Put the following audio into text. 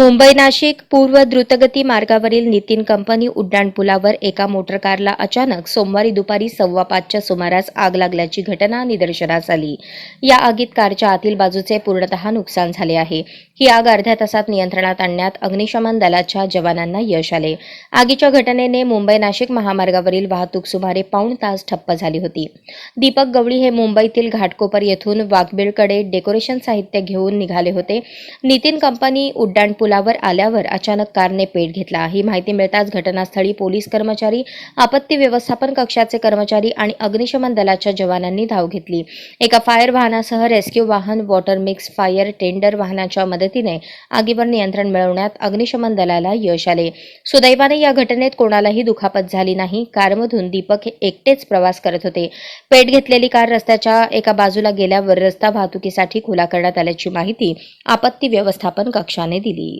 मुंबई नाशिक पूर्व द्रुतगती मार्गावरील नितीन कंपनी उड्डाणपुलावर एका मोटर कारला अचानक सोमवारी दुपारी सव्वा पाचच्या सुमारास आग लागल्याची घटना निदर्शनास आली. या आगीत कारच्या आतील बाजूचे पूर्णतः नुकसान झाले आहे. ही आग अर्ध्या तासात नियंत्रणात आणण्यात अग्निशमन दलाच्या जवानांना यश आले. आगीच्या घटनेने मुंबई नाशिक महामार्गावरील वाहतूक सुमारे पाऊण तास ठप्प झाली होती. दीपक गवळी हे मुंबईतील घाटकोपर येथून वाघबीळकडे डेकोरेशन साहित्य घेऊन निघाले होते. नितीन कंपनी उड्डाणपूल पुलावर आल्यावर अचानक कारने पेट घेतला. ही माहिती मिळताच घटनास्थळी पोलीस कर्मचारी आपत्ती व्यवस्थापन कक्षाचे कर्मचारी आणि अग्निशमन दलाच्या जवानांनी धाव घेतली. एका फायर वाहनासह रेस्क्यू वाहन वॉटर मिक्स फायर टेंडर वाहनाच्या मदतीने आगीवर नियंत्रण मिळवण्यात अग्निशमन दलाला यश आले. सुदैवाने या घटनेत कोणालाही दुखापत झाली नाही. कारमधून दीपक हे एकटेच प्रवास करत होते. पेट घेतलेली कार रस्त्याच्या एका बाजूला गेल्यावर रस्ता वाहतुकीसाठी खुला करण्यात आल्याची माहिती आपत्ती व्यवस्थापन कक्षाने दिली.